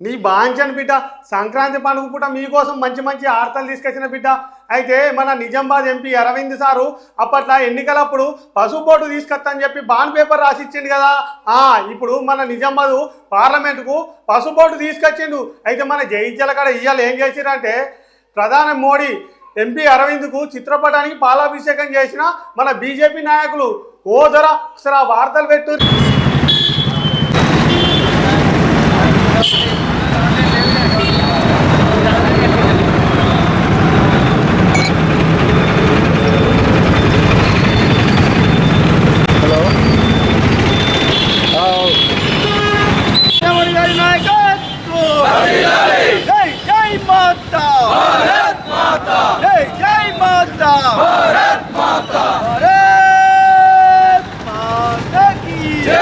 నీ బాంచని బిడ్డ సంక్రాంతి పండుగ పూట మీకోసం మంచి మంచి ఆర్తలు తీసుకొచ్చిన బిడ్డ. అయితే మన నిజామాబాద్ ఎంపీ అరవింద్ సారు అప్పట్లో ఎన్నికలప్పుడు పసుపు బోర్డు చెప్పి బాండ్ పేపర్ రాసిచ్చిండు కదా. ఆ ఇప్పుడు మన నిజామాబాద్ పార్లమెంటుకు పసుపు బోర్డు తీసుకొచ్చిండు. అయితే మన జయించల కాడ ఇవాళ ఏం చేసిరంటే ప్రధాని మోడీ ఎంపీ అరవింద్కు చిత్రపటానికి పాలాభిషేకం చేసిన మన బీజేపీ నాయకులు. ఓ ధర ఒకసారి ఆ వార్తలు పెట్టు జై జై మాతా భారత్ మాతా జై జై మాతా భారత్ మాతా భారత్ మాతా కీ జై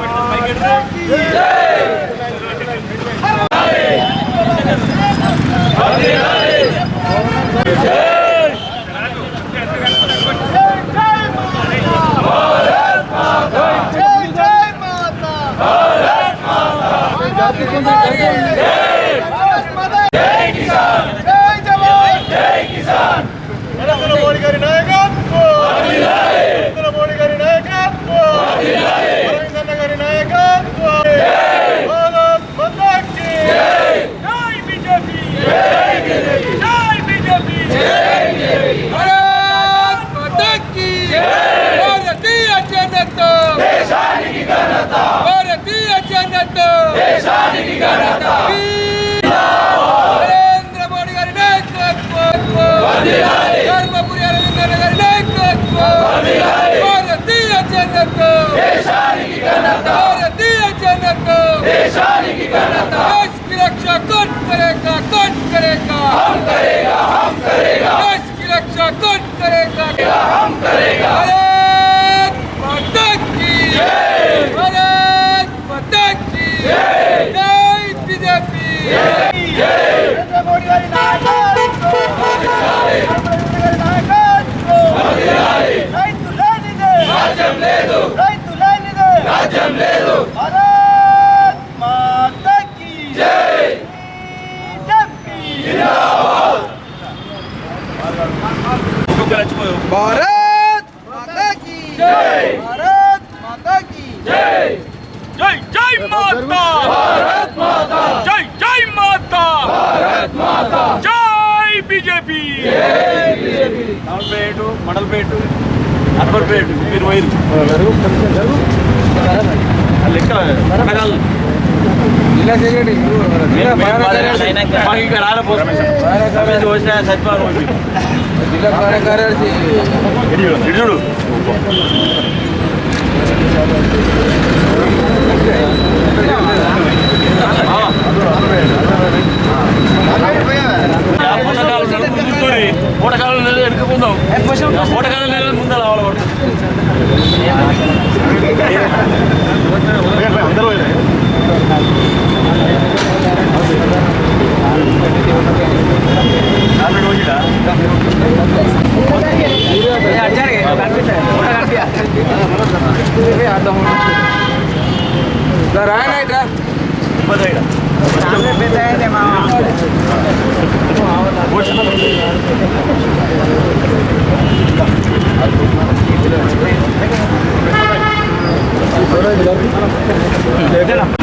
భారత్ మాతా కీ జై జై జై మాతా నరేంద్ర మోడీ గారి నాయకత్వం నరేంద్ర మోడీ గారి నాయకత్వం అరవింద్ అన్న గారి నాయకత్వం భారత్ మాతా కీ జై బీజేపీ జై బీజేపీ భారత్ మాతా కీ భారతీయ జనతా దేశానికి ఘనత భారతీయ జనతా దేశానికి ఘనత परेशानी की गणना देश की रक्षा कौन करेगा कौन करेगा हम करेगा हम करेगा देश की रक्षा कौन करेगा हम करेगा भारत माता की भारत माता की जय बीजेपी జై మాతా భారత్ మాతా జై జై మాతా. భారత్ మాతా జై బీజేపీ. టౌన్పేట మండలపేట అక్బర్పేట మీరు వైరు లెక్క. మేము- మేము బాధ- మాకు ఇంకా రాలేపోతుంది వచ్చిన సత్యవారం జిల్లా కార్యకార్యదర్శి ఇటు రాయన ఇట్రా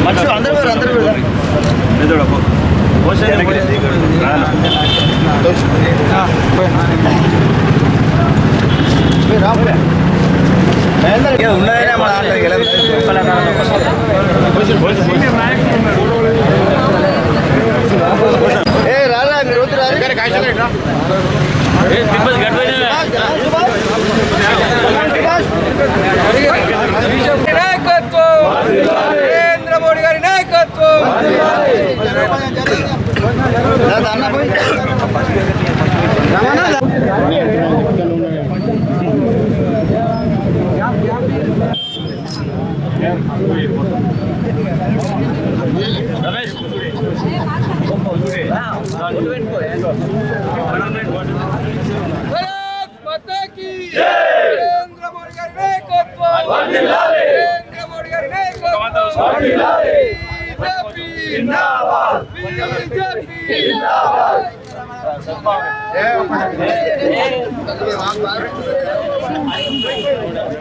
మనుషులు అందరూ వేరు అందరూ వేరు ఎదుడపో ఉన్నాయనే మన ఏ రారా మీరు వద్దు రారా నాయకత్వం నరేంద్ర మోడీ గారి నాయకత్వం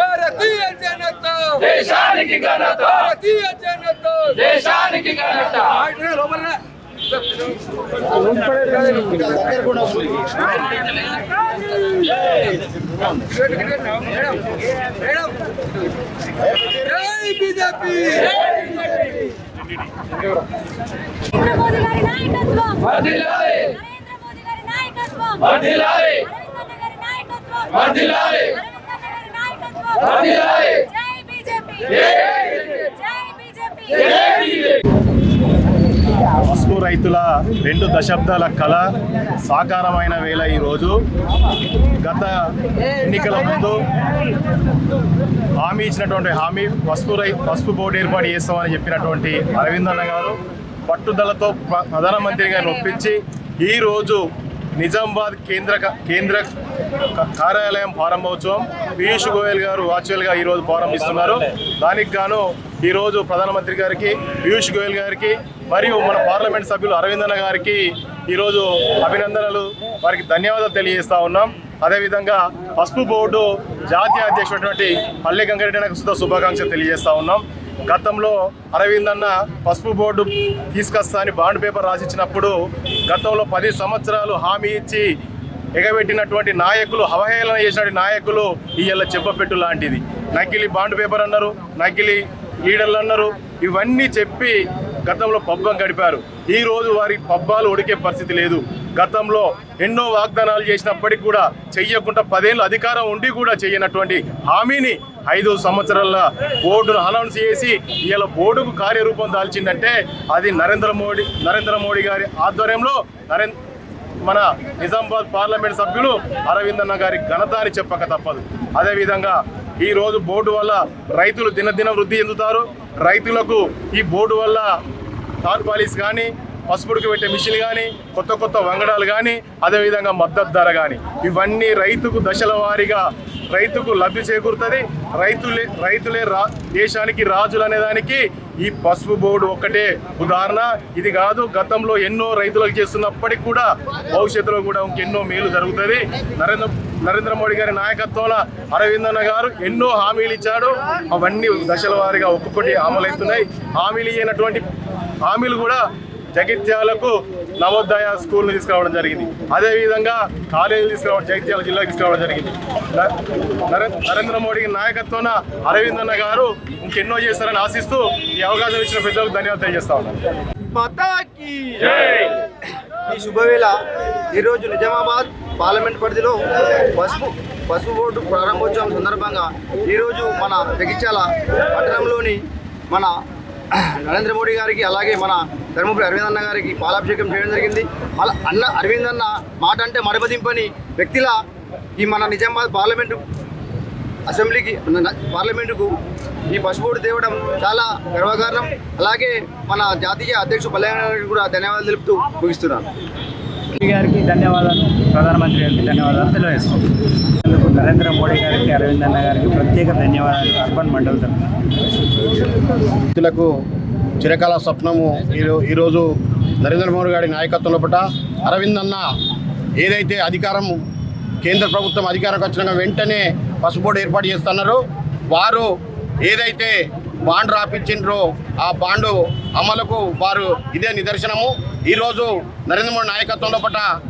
భారతీయ జనతా. దేశానికి ఘనత. భారతీయ జనతా. దేశానికి ఘనత. బీజేపీ నరేంద్ర మోదీ గారి నాయకత్వం. వర్ధిల్లాలి నరేంద్ర మోదీ గారి నాయకత్వం. వర్ధిల్లాలి అరవింద్ అన్న గారి నాయకత్వం. వర్ధిల్లాలి పసుపు రైతుల రెండు దశాబ్దాల కళ సాకారమైన వేళ ఈరోజు. గత ఎన్నికల ముందు హామీ ఇచ్చినటువంటి హామీ పసుపు రై పసుపు బోర్డు ఏర్పాటు చేస్తామని చెప్పినటువంటి అరవింద్ అన్న గారు పట్టుదలతో ప్ర- ప్రధానమంత్రి గారిని ఒప్పించి ఈరోజు నిజామాబాద్ కేంద్ర కేంద్ర క- కార్యాలయం ప్రారంభోత్సవం. పీయూష్ గోయల్ గారు వర్చువల్గా ఈరోజు ప్రారంభిస్తున్నారు. దానికి గాను ఈరోజు ప్రధానమంత్రి గారికి పీయూష్ గోయల్ గారికి మరియు మన పార్లమెంట్ సభ్యులు అరవిందన్న గారికి ఈరోజు అభినందనలు వారికి ధన్యవాదాలు తెలియజేస్తా ఉన్నాం. అదేవిధంగా పసుపు బోర్డు జాతీయ అధ్యక్షుడైనటువంటి పల్లె గంగారెడ్డి నాకు శుభాకాంక్షలు తెలియజేస్తా ఉన్నాం. గతంలో అరవింద్ అన్న పసుపు బోర్డు తీసుకొస్తా అని బాండ్ పేపర్ రాసిచ్చినప్పుడు గతంలో పది సంవత్సరాలు హామీ ఇచ్చి ఎగబెట్టినటువంటి నాయకులు అవహేళన చేసినటువంటి నాయకులు ఇవాళ చెప్పపెట్టు లాంటిది. నకిలీ బాండ్ పేపర్ అన్నారు నకిలీ లీడర్లు అన్నారు ఇవన్నీ చెప్పి గతంలో పబ్బం గడిపారు. ఈ రోజు వారి పబ్బాలు ఉడికే పరిస్థితి లేదు. గతంలో ఎన్నో వాగ్దానాలు చేసినప్పటికీ కూడా చెయ్యకుండా పదేళ్ళు అధికారం ఉండి కూడా చేయనటువంటి హామీని ఐదు సంవత్సరాల బోర్డును అనౌన్స్ చేసి ఇలా బోర్డుకు కార్యరూపం దాల్చిందంటే అది నరేంద్ర మోడీ నరేంద్ర మోడీ గారి ఆధ్వర్యంలో నరేంద్ర మన నిజామాబాద్ పార్లమెంట్ సభ్యులు అరవింద్ అన్న గారి ఘనత అని చెప్పక తప్పదు. అదేవిధంగా ఈ రోజు బోర్డు వల్ల రైతులు దినదిన వృద్ధి చెందుతారు. రైతులకు ఈ బోర్డు వల్ల తార్పాలిస్ కానీ పసుపుడికి పెట్టే మిషన్ కానీ కొత్త కొత్త వంగడాలు కానీ అదేవిధంగా మద్దతు ధర కానీ. ఇవన్నీ రైతుకు దశల వారీగా రైతుకు లబ్ధి చేకూరుతుంది. రైతులే రైతులే రా దేశానికి రాజులు అనే దానికి ఈ పసుపు బోర్డు ఒక్కటే ఉదాహరణ. ఇది కాదు గతంలో ఎన్నో రైతులకు చేస్తున్నప్పటికి కూడా భవిష్యత్తులో కూడా ఇంకెన్నో మేలు జరుగుతుంది. నరేంద్ర నరేంద్ర మోడీ గారి నాయకత్వంలో అరవిందన్న గారు ఎన్నో హామీలు ఇచ్చాడు. అవన్నీ దశల వారీగా ఒక్కొక్కటి అమలవుతున్నాయి. హామీలు ఇయ్యనటువంటి హామీలు కూడా జగిత్యాలకు నవోదయ స్కూల్ని తీసుకురావడం జరిగింది. అదేవిధంగా కాలేజీలు తీసుకురావడం జగిత్యాల జిల్లాకి తీసుకురావడం జరిగింది. నరేంద్ర మోడీ నాయకత్వాన అరవింద్ అన్న గారు ఇంకెన్నో చేస్తారని ఆశిస్తూ ఈ అవకాశం ఇచ్చిన పెద్దలకు ధన్యవాదాలు తెలియజేస్తా ఉన్నాను ఈ శుభవేళ ఈరోజు నిజామాబాద్ పార్లమెంట్ పరిధిలో పసుపు పసుపు బోర్డు ప్రారంభోత్సవం సందర్భంగా ఈరోజు మన జగిత్యాల పట్టణంలోని మన నరేంద్ర మోడీ గారికి అలాగే మన ధర్మపురి అరవింద్ అన్న గారికి పాలాభిషేకం చేయడం జరిగింది. మళ్ళీ అన్న అరవింద్ అన్న మాట అంటే మడబదింపని వ్యక్తిలా ఈ మన నిజామాబాద్ పార్లమెంటు అసెంబ్లీకి పార్లమెంటుకు ఈ పసుపుడు తేవడం చాలా గర్వకారణం. అలాగే మన జాతీయ అధ్యక్షుడు పల్లె కూడా ధన్యవాదాలు తెలుపుతూ ముగిస్తున్నాను. మోడీ గారికి ధన్యవాదాలు. ప్రధానమంత్రి గారికి ధన్యవాదాలు. తెలియజేసుకుంటాం అందుకు నరేంద్ర మోడీ గారికి అరవింద్ అన్న గారికి ప్రత్యేక ధన్యవాదాలు. అర్బన్ మండల్ తరఫున. వ్యక్తులకు చిరకాల స్వప్నము ఈరోజు నరేంద్ర మోడీ గారి నాయకత్వంలో పట్ల అరవింద్ అన్న ఏదైతే అధికారం కేంద్ర ప్రభుత్వం అధికారంకి వచ్చినాక వెంటనే పసుపోడు ఏర్పాటు చేస్తున్నారు. వారు ఏదైతే బాండ్ రాపించిండ్రో. ఆ బాండు అమలుకు వారు ఇదే నిదర్శనము. ఈరోజు నరేంద్ర మోడీ నాయకత్వంలో పట్ల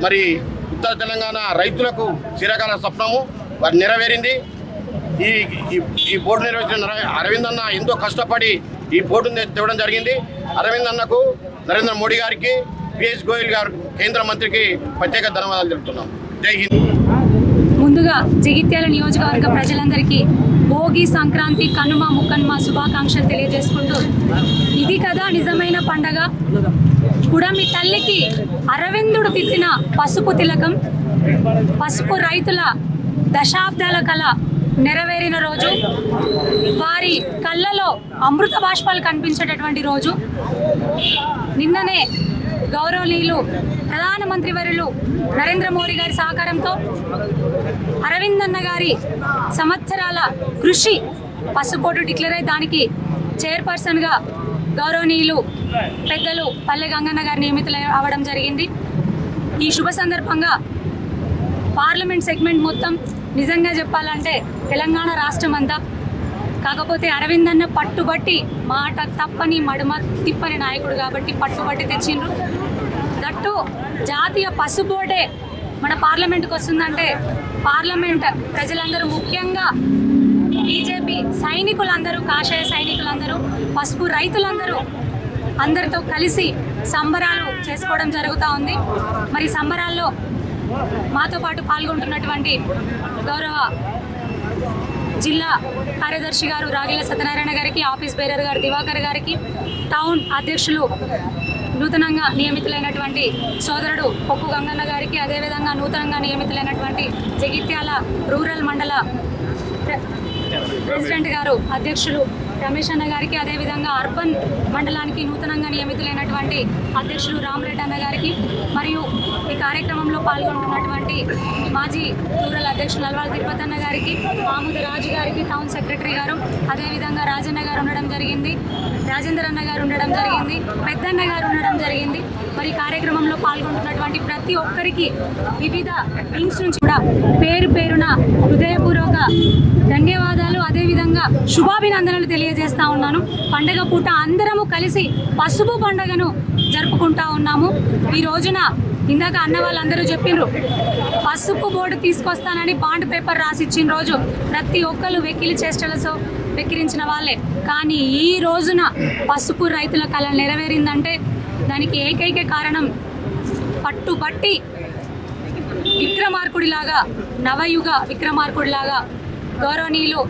మరి ఉత్తర తెలంగాణ రైతులకు చిరకాల స్వప్నము వారు నెరవేరింది. ఈ ఈ- బోర్డు నిర్వహించిన అరవింద్ అన్న ఎంతో కష్టపడి ఈ బోర్డును తె- తేవడం జరిగింది. అరవింద్ అన్నకు నరేంద్ర మోడీ గారికి పిఎస్ గోయల్ గారు కేంద్ర మంత్రికి ప్రత్యేక ధన్యవాదాలు తెలుపుతున్నాం. జై హింద్. ముందుగా జగిత్యాల నియోజకవర్గ ప్రజలందరికీ భోగి సంక్రాంతి కనుమ ముక్కనుమ శుభాకాంక్షలు తెలియజేసుకుంటూ ఇది కదా నిజమైన పండగ. కుడమి తల్లికి అరవిందుడు తిట్టిన పసుపు తిలకం పసుపు రైతుల దశాబ్దాల కళ నెరవేరిన రోజు వారి కళ్ళలో అమృత బాష్పాలు కనిపించేటటువంటి రోజు. నిన్ననే గౌరవనీయులు ప్రధానమంత్రి వర్యులు నరేంద్ర మోడీ గారి సహకారంతో అరవింద్ అన్న గారి సంవత్సరాల కృషి పసుపోటు డిక్లేర్ అయి దానికి చైర్పర్సన్గా గౌరవనీయులు పెద్దలు పల్లె గంగన్న గారు నియమితులు అవ్వడం జరిగింది. ఈ శుభ సందర్భంగా పార్లమెంట్ సెగ్మెంట్ మొత్తం నిజంగా చెప్పాలంటే తెలంగాణ రాష్ట్రం అంతా కాకపోతే అరవింద్ అన్న పట్టుబట్టి మాట తప్పని మడుమ తిప్పని నాయకుడు కాబట్టి పట్టుబట్టి తెచ్చిండ్రు. దట్టు జాతీయ పసుబోటే మన పార్లమెంట్కి వస్తుందంటే పార్లమెంట్ ప్రజలందరూ ముఖ్యంగా బీజేపీ సైనికులందరూ కాషాయ సైనికులందరూ పసుపు రైతులందరూ అందరితో కలిసి సంబరాలు చేసుకోవడం జరుగుతూ ఉంది. మరి సంబరాల్లో మాతో పాటు పాల్గొంటున్నటువంటి గౌరవ జిల్లా కార్యదర్శి గారు రాగిల సత్యనారాయణ గారికి ఆఫీస్ బేరర్ గారు దివాకర్ గారికి టౌన్ అధ్యక్షులు నూతనంగా నియమితులైనటువంటి సోదరుడు పొక్కు గంగన్న గారికి అదేవిధంగా నూతనంగా నియమితులైనటువంటి జగిత్యాల రూరల్ మండల ప్రెసిడెంట్ గారు అధ్యక్షులు రమేష్ అన్న గారికి అదేవిధంగా అర్బన్ మండలానికి నూతనంగా నియమితులైనటువంటి అధ్యక్షులు రామరెడ్డి అన్న గారికి మరియు ఈ కార్యక్రమంలో పాల్గొంటున్నటువంటి మాజీ రూరల్ అధ్యక్షులు అల్వాల్ తిరుపతి అన్న గారికి ఆముద రాజు గారికి టౌన్ సెక్రటరీ గారు అదేవిధంగా రాజన్న గారు ఉండడం జరిగింది రాజేందర్ అన్న గారు ఉండడం జరిగింది పెద్దన్న గారు ఉండడం జరిగింది. మరి కార్యక్రమంలో పాల్గొంటున్నటువంటి ప్రతి ఒక్కరికి వివిధ వింగ్స్ నుంచి కూడా పేరు పేరున హృదయపూర్వక ధన్యవాదాలు. అదేవిధంగా శుభాభినందనలు తెలియజేస్తా ఉన్నాను. పండగ పూట అందరము కలిసి పసుపు పండగను జరుపుకుంటా ఉన్నాము. ఈ రోజున ఇందాక అన్న వాళ్ళందరూ చెప్పిండ్రు పసుపు బోర్డు తీసుకొస్తానని బాండ్ పేపర్ రాసిచ్చిన రోజు ప్రతి ఒక్కరు వెకిలి చేష్టలతో వెక్కిరించిన వాళ్ళే. కానీ ఈ రోజున పసుపు రైతుల కళ నెరవేరిందంటే దానికి ఏకైక కారణం పట్టుబట్టి విక్రమార్కుడిలాగా నవయుగ విక్రమార్కుడిలాగా గౌరవనీయులు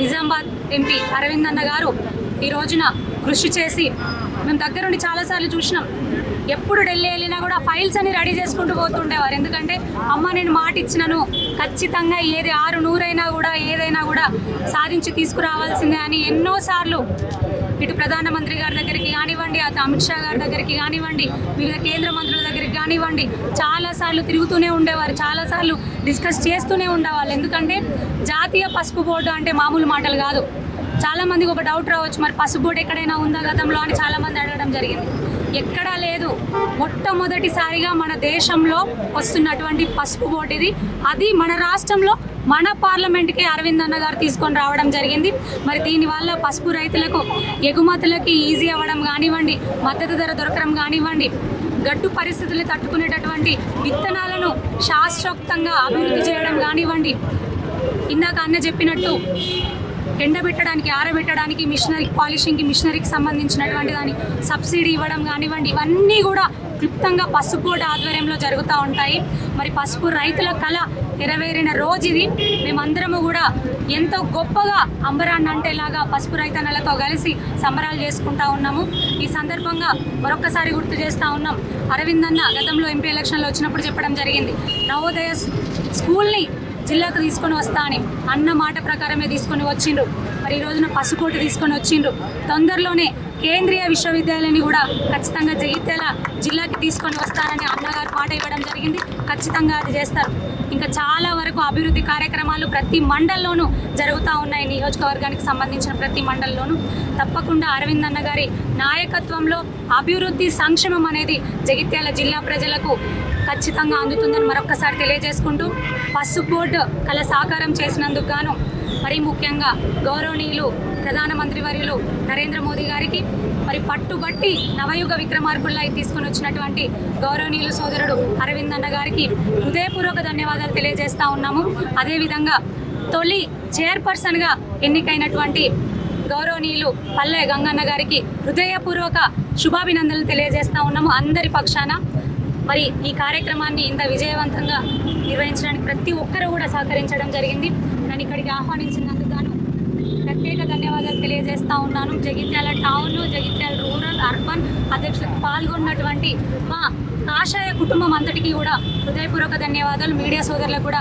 నిజామాబాద్ ఎంపీ అరవింద్ అన్న గారు ఈ రోజున కృషి చేసి మేము దగ్గరుండి చాలాసార్లు చూసినాం. ఎప్పుడు ఢిల్లీ వెళ్ళినా కూడా ఫైల్స్ అన్ని రెడీ చేసుకుంటూ పోతుండేవారు. ఎందుకంటే అమ్మ నేను మాట ఇచ్చినను ఖచ్చితంగా ఏది ఆరు నూరైనా కూడా ఏదైనా కూడా సాధించి తీసుకురావాల్సిందే అని ఎన్నోసార్లు ఇటు ప్రధానమంత్రి గారి దగ్గరికి కానివ్వండి అటు అమిత్ షా గారి దగ్గరికి కానివ్వండి వివిధ కేంద్ర మంత్రుల దగ్గరికి కానివ్వండి చాలాసార్లు తిరుగుతూనే ఉండేవారు చాలాసార్లు డిస్కస్ చేస్తూనే ఉండేవాళ్ళు. ఎందుకంటే జాతీయ పసుపు బోర్డు అంటే మామూలు మాటలు కాదు. చాలామందికి ఒక డౌట్ రావచ్చు మరి పసుపు బోర్డు ఎక్కడైనా ఉందా గతంలో అని చాలామంది అడగడం జరిగింది. ఎక్కడా లేదు. మొట్టమొదటిసారిగా మన దేశంలో వస్తున్నటువంటి పసుపు బోర్డు ఇది. అది మన రాష్ట్రంలో మన పార్లమెంట్కి అరవింద్ అన్న గారు తీసుకొని రావడం జరిగింది. మరి దీనివల్ల పసుపు రైతులకు ఎగుమతులకి ఈజీ అవ్వడం కానివ్వండి మద్దతు ధర దొరకడం కానివ్వండి గడ్డు పరిస్థితులు తట్టుకునేటటువంటి విత్తనాలను శాస్త్రోక్తంగా అభివృద్ధి చేయడం కానివ్వండి. ఇందాక అన్న చెప్పినట్టు ఎండబెట్టడానికి ఆరబెట్టడానికి మిషనరీ పాలిషింగ్కి మిషనరీకి సంబంధించినటువంటి దాని సబ్సిడీ ఇవ్వడం కానివ్వండి ఇవన్నీ కూడా క్లుప్తంగా పసుపు బోర్డు ఆధ్వర్యంలో జరుగుతూ ఉంటాయి. మరి పసుపు రైతుల కళ నెరవేరిన రోజు ఇది. మేమందరము కూడా ఎంతో గొప్పగా అంబరాన్ని అంటేలాగా పసుపు రైతన్నలతో కలిసి సంబరాలు చేసుకుంటా ఉన్నాము. ఈ సందర్భంగా మరొక్కసారి గుర్తు చేస్తూ ఉన్నాం. అరవింద్ అన్న గతంలో ఎంపీ ఎలక్షన్లో వచ్చినప్పుడు చెప్పడం జరిగింది. నవోదయ స్కూల్ని జిల్లాకు తీసుకొని వస్తా అని అన్న మాట ప్రకారమే తీసుకొని వచ్చిండ్రు. మరి ఈ రోజున పసుకోట తీసుకొని వచ్చిండ్రు. తొందరలోనే కేంద్రీయ విశ్వవిద్యాలయాన్ని కూడా ఖచ్చితంగా జగిత్యాల జిల్లాకి తీసుకొని వస్తారని అన్నగారు మాట ఇవ్వడం జరిగింది. ఖచ్చితంగా అది చేస్తారు. ఇంకా చాలా వరకు అభివృద్ధి కార్యక్రమాలు ప్రతి మండల్లోనూ జరుగుతూ ఉన్నాయి నియోజకవర్గానికి సంబంధించిన ప్రతి మండలంలోనూ. తప్పకుండా అరవింద్ అన్న గారి నాయకత్వంలో అభివృద్ధి సంక్షేమం అనేది జగిత్యాల జిల్లా ప్రజలకు ఖచ్చితంగా అందుతుందని మరొకసారి తెలియజేసుకుంటూ పసుపు బోర్డు కళ సాకారం చేసినందుకు గాను మరీ ముఖ్యంగా గౌరవనీయులు ప్రధానమంత్రి వర్యులు నరేంద్ర మోదీ గారికి మరి పట్టుబట్టి నవయుగ విక్రమార్కుల్లా తీసుకుని వచ్చినటువంటి గౌరవనీయులు సోదరుడు అరవింద్ అన్న గారికి హృదయపూర్వక ధన్యవాదాలు తెలియజేస్తా ఉన్నాము. అదేవిధంగా తొలి చైర్పర్సన్గా ఎన్నికైనటువంటి గౌరవనీయులు పల్లె గంగన్న గారికి హృదయపూర్వక శుభాభినందనలు తెలియజేస్తా ఉన్నాము. అందరి పక్షాన మరి ఈ కార్యక్రమాన్ని ఇంత విజయవంతంగా నిర్వహించడానికి ప్రతి ఒక్కరూ కూడా సహకరించడం జరిగింది. నన్ను ఇక్కడికి ఆహ్వానించినందుకు గాను ప్రత్యేక ధన్యవాదాలు తెలియజేస్తా ఉన్నాను. Jagtial town Jagtial rural urban అధ్యక్షులకు పాల్గొన్నటువంటి మా కాషాయ కుటుంబం అంతటికీ కూడా హృదయపూర్వక ధన్యవాదాలు. మీడియా సోదరులకు కూడా